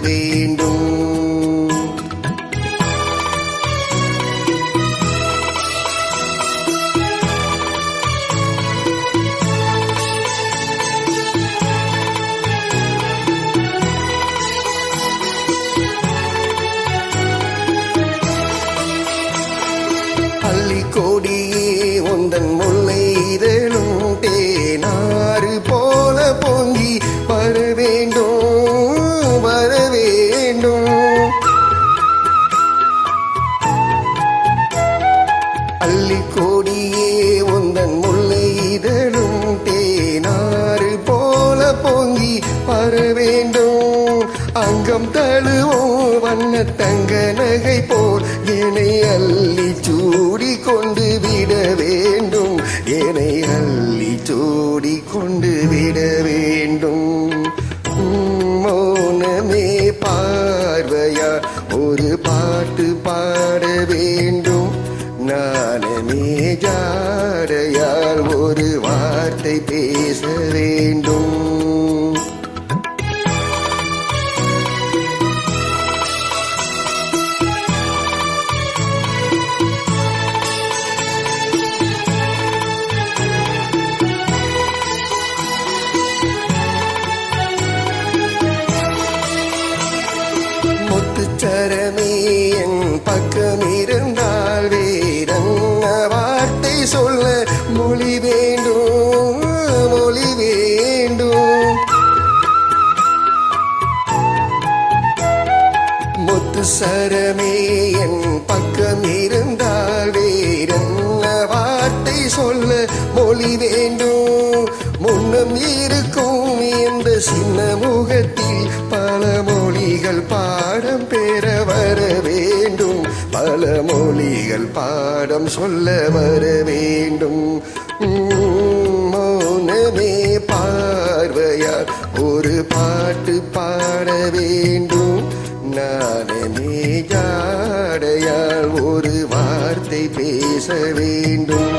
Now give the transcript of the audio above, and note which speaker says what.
Speaker 1: வேண்டும். பள்ளி அங்கம் தழுவோம். வண்ண தங்க நகை போல் என்னை அள்ளி சூடி கொண்டு விட வேண்டும். என்னை அள்ளி சூடி கொண்டு விட வேண்டும். உம், மௌனமே பார்வையா? ஒரு பாட்டு பாட வேண்டும். நானமே ஜாடையால் ஒரு வார்த்தை பேச வேண்டும். கரமே என் பக்கம் இருந்தால் வேறென்ன வார்த்தை சொல்ல மொழி வேண்டும் மொழி வேண்டும். முத்து சரமே என் பக்கம் இருந்தால் வேறென்ன வார்த்தை சொல்ல மொழி வேண்டும். முன்னம் இருக்கும் இந்த சின்ன முகத்தில் பல மொழிகள் பாடம் சொல்ல வர வேண்டும். மௌனமே பார்வையார் ஒரு பாட்டு பாட வேண்டும். நானமே ஜாடையால் ஒரு வார்த்தை பேச வேண்டும்.